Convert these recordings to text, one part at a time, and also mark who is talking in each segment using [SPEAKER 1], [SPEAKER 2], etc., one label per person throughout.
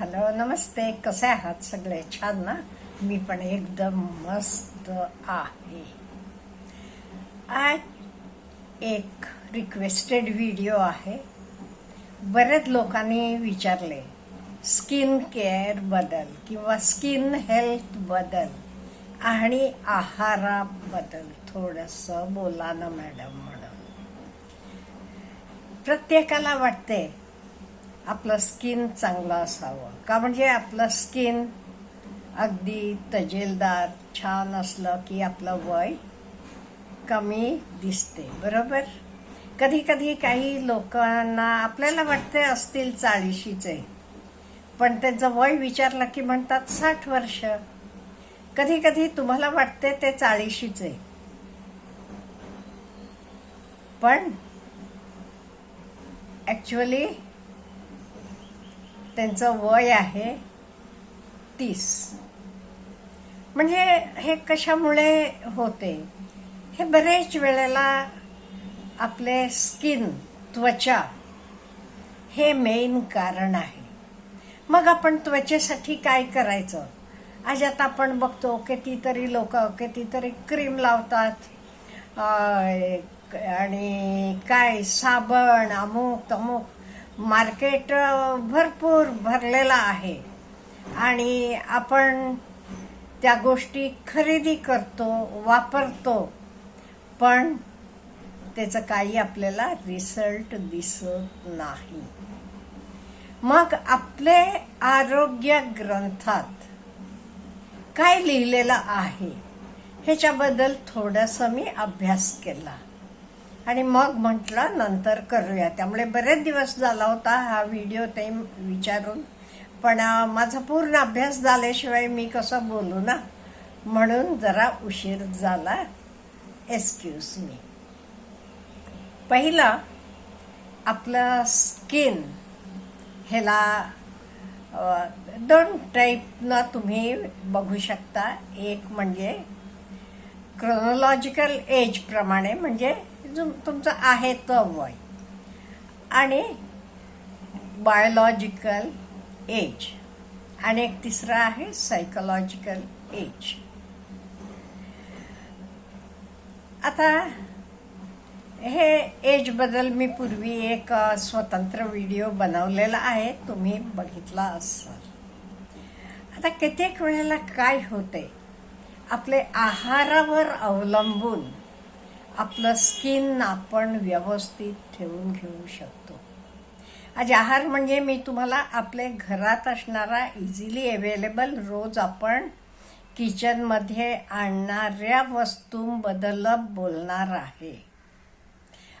[SPEAKER 1] Hello नमस्ते कसे आहात सगळे? छान ना? मी पण एकदम मस्त आहे. आज एक रिक्वेस्टेड व्हिडिओ आहे. बरेच लोकांनी विचारले स्किन केअर बदल किंवा स्किन हेल्थ बदल आणि आहाराबद्दल थोडंसं बोला ना मॅडम म्हणून. प्रत्येकाला वाटते आपलं स्किन चांगलं असावं. का म्हणजे आपलं स्किन अगदी तजेलदार छान असलं की आपलं वय कमी दिसते. बरोबर? कधी कधी काही लोकांना आपल्याला वाटते असतील चाळीशीचे पण त्यांचं वय विचारलं की म्हणतात साठ वर्ष. कधी कधी तुम्हाला वाटते ते चाळीशीचे. पण ॲक्च्युअली त्यांचं वय आहे तीस. म्हणजे हे कशामुळे होते? हे बरेच वेळेला आपले स्किन त्वचा हे मेन कारण आहे. मग आपण त्वचेसाठी काय करायचं? आज आता आपण बघतो कितीतरी लोक कितीतरी क्रीम लावतात. आणि काय? साबण अमुक तमुक. मार्केट भरपूर भरलेलं आहे. आणि आपण त्या गोष्टी खरेदी करतो वापरतो पण त्याचं काही आपल्याला रिझल्ट दिसत नाही. मग आपले आरोग्य ग्रंथात काय लिहिलेलं आहे? ह्याच्याबद्दल थोडासा मी अभ्यास केला. आणि मग म्हटलं नंतर करूया. त्यामुळे बरेच दिवस झाला होता हा व्हिडिओ ते विचारून. पण माझा पूर्ण अभ्यास झाल्याशिवाय मी कसं बोलू ना? म्हणून जरा उशीर झाला. एक्सक्यूज मी पहिलं आपलं स्किन ह्याला दोन टाईपनं तुम्ही बघू शकता. एक म्हणजे क्रोनॉलॉजिकल एजप्रमाणे म्हणजे तुमचं आहे तो वय आणि बायोलॉजिकल एज आणि एक तिसरा आहे सायकोलॉजिकल एज आता हे एजबद्दल मी पूर्वी एक स्वतंत्र व्हिडिओ बनवलेला आहे. तुम्ही बघितला असाल. आता कित्येक वेळेला काय होते? आपले आहारावर अवलंबून आपलं स्किन आपण व्यवस्थित ठेवून घेऊ शकतो. आज आहार म्हणजे मी तुम्हाला आपले घरात असणारा इझिली अवेलेबल रोज आपण किचनमध्ये आणणाऱ्या वस्तूंबद्दल बोलणार आहे.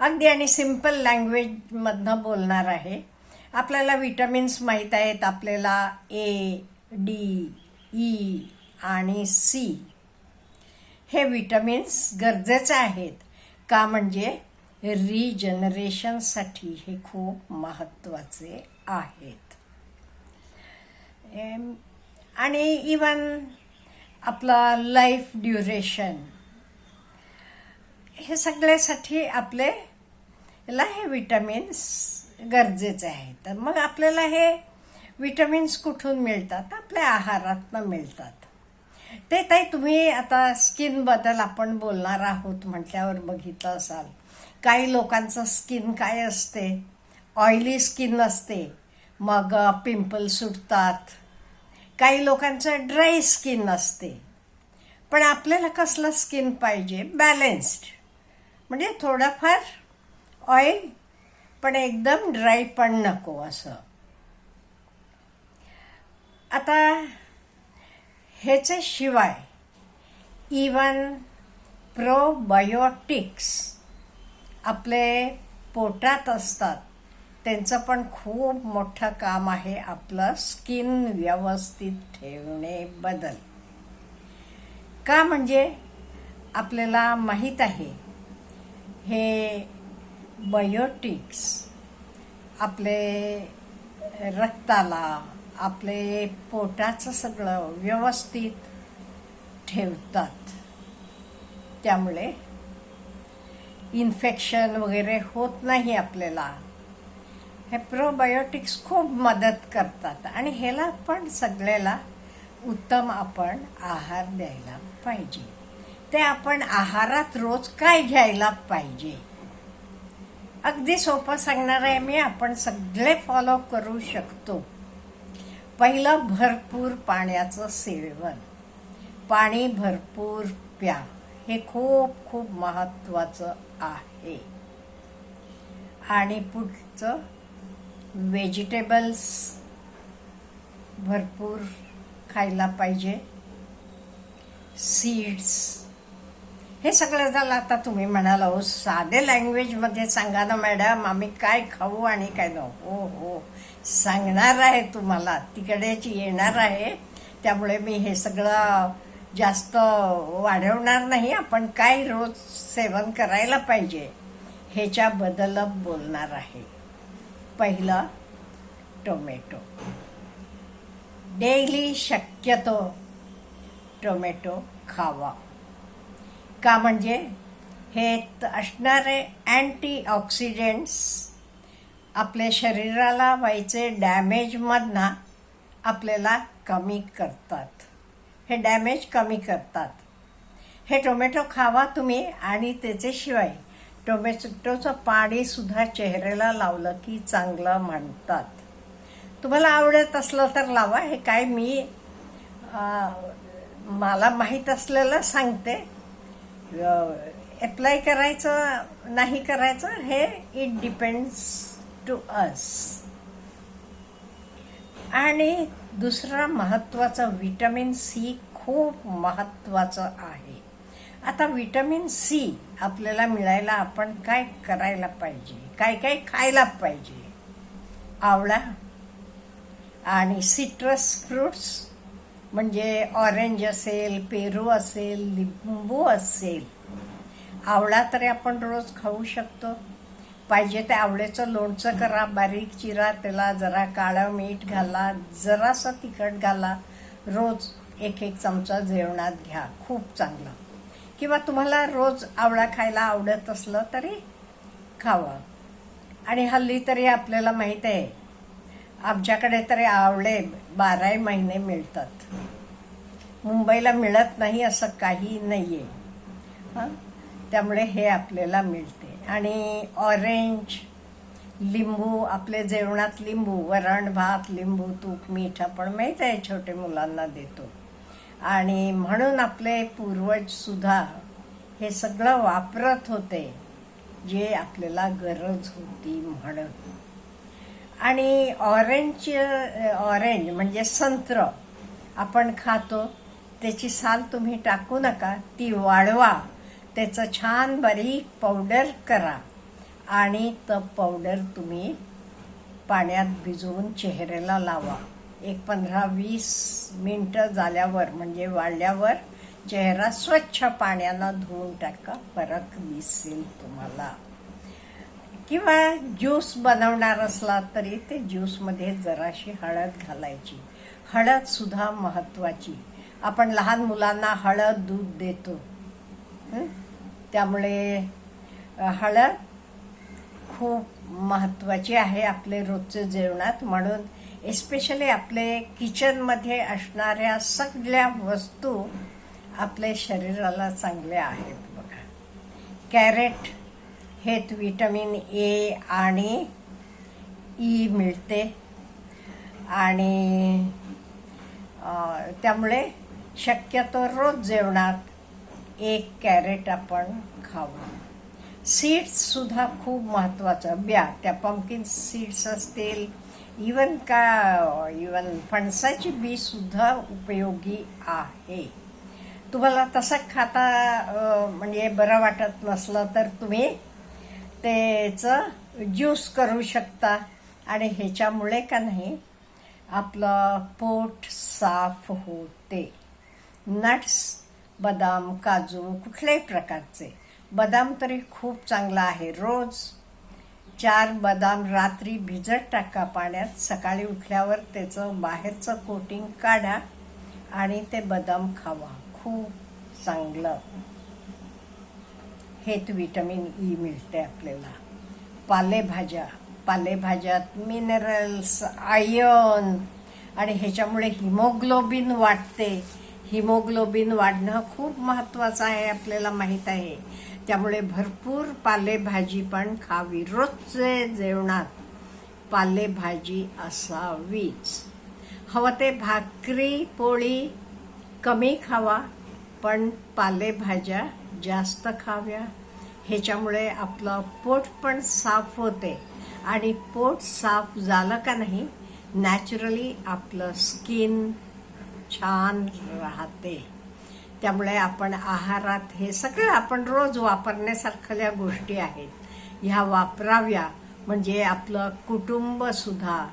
[SPEAKER 1] अगदी आणि सिंपल लँग्वेजमधनं बोलणार आहे. आपल्याला विटॅमिन्स माहीत आहेत आपल्याला ए डी ई आणि सी हे विटॅमिन्स गरजेचे आहेत. का म्हणजे रिजनरेशनसाठी हे खूप महत्त्वाचे आहेत. आणि इवन आपला लाईफ ड्युरेशन. हे सगळ्यासाठी आपले ला हे विटॅमिन्स गरजेचे आहेत. तर मग आपल्याला हे विटॅमिन्स कुठून मिळतात? आपल्या आहारातनं मिळतात. ते ताई तुम्ही आता स्किनबद्दल आपण बोलणार आहोत म्हटल्यावर बघितलं असाल. काही लोकांचं स्किन काय असते? ऑइली स्किन असते. मग पिंपल सुटतात. काही लोकांचं ड्राय स्किन असते. पण आपल्याला कसलं स्किन पाहिजे? बॅलेन्स्ड म्हणजे थोडंफार ऑइल पण एकदम ड्राय पण नको असं. आता ह्याच्याशिवाय इवन प्रोबायोटिक्स आपले पोटात असतात त्यांचं पण खूप मोठं काम आहे आपलं स्किन व्यवस्थित ठेवणे बदल. का म्हणजे आपल्याला माहीत आहे हे बायोटिक्स आपले रक्ताला आपले पोटाचं सगळं व्यवस्थित ठेवतात. त्यामुळे इन्फेक्शन वगैरे होत नाही आपल्याला. हे प्रोबायोटिक्स खूप मदत करतात आणि ह्याला पण सगळ्याला उत्तम आपण आहार द्यायला पाहिजे. ते आपण आहारात रोज काय घ्यायला पाहिजे? अगदी सोपं सांगणार आहे मी आपण सगळे फॉलो करू शकतो. पहिलं भरपूर पाण्याचं सेवन. पाणी भरपूर प्या. हे खूप खूप महत्त्वाचं आहे. आणि पुढचं व्हेजिटेबल्स भरपूर खायला पाहिजे. सीड्स हे सगळं झालं आता तुम्ही म्हणाल हो साधे लँग्वेजमध्ये सांगा ना मॅडम आम्ही काय खाऊ आणि काय नको. हो हो. सांगणार आहे तुम्हाला. तिकडेच येणार आहे. त्यामुळे मी हे सगळं जास्त वाढवणार नाही. आपण काय रोज सेवन करायला पाहिजे ह्याच्याबद्दल बोलणार आहे. पहिलं टोमॅटो. डेली शक्यतो टोमॅटो खावा. का म्हणजे हे असणारे अँटीऑक्सिडेंट्स आपल्या शरीराला व्हायचे डॅमेजमधनं आपल्याला कमी करतात. हे डॅमेज कमी करतात. हे टोमॅटो खावा तुम्ही आणि त्याच्याशिवाय टोमॅटोचं पाणीसुद्धा चेहऱ्याला लावलं की चांगलं म्हणतात. तुम्हाला आवडत असलं तर लावा. हे काय मी मला माहीत असलेलं सांगते. अप्लाय करायचं नाही करायचं हे इट डिपेंड्स टू अस आणि दुसरा महत्वाचं विटॅमिन सी खूप महत्वाचं आहे. आता विटॅमिन सी आपल्याला मिळायला आपण काय करायला पाहिजे? काय काय खायला पाहिजे? आवळा आणि सिट्रस फ्रुट्स म्हणजे ऑरेंज असेल पेरू असेल लिंबू असेल. आवळा तरी आपण रोज खाऊ शकतो. पाहिजे ते आवळ्याचं लोणचं करा बारीक चिरा त्याला जरा काळं मीठ घाला जरासं तिखट घाला रोज एक एक चमचा जेवणात घ्या. खूप चांगलं. किंवा तुम्हाला रोज आवळा खायला आवडत असलं तरी खावा. आणि हल्ली तरी आपल्याला माहीत आहे आमच्याकडे तरी आवळे बाराही महिने मिळतात. मुंबईला मिळत नाही असं काही नाही आहे त्यामुळे हे आपल्याला मिळते. आणि ऑरेंज लिंबू आपले जेवणात लिंबू वरण भात लिंबू तूप मीठ आपण माहीत आहे छोटे मुलांना देतो. आणि म्हणून आपले पूर्वज सुद्धा हे सगळं वापरत होते जे आपल्याला गरज होती म्हणून. आणि ऑरेंज ऑरेंज म्हणजे संत्र आपण खातो त्याची साल तुम्ही टाकू नका ती वाढवा त्याचं छान बारीक पावडर करा. आणि तो पावडर तुम्ही पाण्यात भिजवून चेहऱ्याला लावा. एक पंधरा वीस मिनटं झाल्यावर म्हणजे वाढल्यावर चेहरा स्वच्छ पाण्यानं धुवून टाका. फरक दिसेल तुम्हाला. किंवा ज्यूस बनवणार असला तरी ते ज्यूसमध्ये जराशी हळद घालायची. हळदसुद्धा महत्त्वाची. आपण लहान मुलांना हळद दूध देतो. हं? त्यामुळे हळद खूप महत्त्वाची आहे आपले रोजचे जेवणात. म्हणून एस्पेशली आपले किचनमध्ये असणाऱ्या सगळ्या वस्तू आपल्या शरीराला चांगल्या आहेत बघा. कॅरेट हेत विटॅमिन ए आणि ई मिळते. आणि त्यामुळे शक्यतो रोज जेवणात एक कॅरेट आपण खावं सीड्ससुद्धा खूप महत्त्वाचं. ब्या त्या पंकिन सीड्स असतील इवन का इवन फणसाची बीसुद्धा उपयोगी आहे. तुम्हाला तसं खाता म्हणजे बरं वाटत नसलं तर तुम्ही त्याचं ज्यूस करू शकता. आणि ह्याच्यामुळे का नाही आपलं पोट साफ होते. नट्स बदाम काजू कुठल्याही प्रकारचे. बदाम तरी खूप चांगला आहे. रोज चार बदाम रात्री भिजत टाका पाण्यात. सकाळी उठल्यावर त्याचं बाहेरचं कोटिंग काढा आणि ते बदाम खावा. खूप चांगलं. हेत विटॅमिन ई मिळते आपल्याला. पालेभाज्या. पालेभाज्यात मिनरल्स आयर्न आणि ह्याच्यामुळे हिमोग्लोबिन वाढते. हिमोग्लोबिन वाढणं खूप महत्वाचं आहे आपल्याला माहीत आहे. त्यामुळे भरपूर पालेभाजी पण खावी. रोजचे जेवणात पालेभाजी असावीच. हवं ते भाकरी पोळी कमी खावा पण पालेभाज्या जास्त खाव्या. ह्याच्यामुळे आपलं पोट पण साफ होते. आणि पोट साफ झालं का नाही नॅचरली आपलं स्किन छान राहते. त्यामुळे आपण आहारात हे सगळं आपण रोज वापरण्यासारख्या गोष्टी आहेत ह्या वापराव्या. म्हणजे आपलं कुटुंबसुद्धा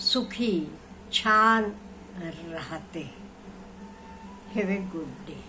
[SPEAKER 1] सुखी छान राहते. Have a good day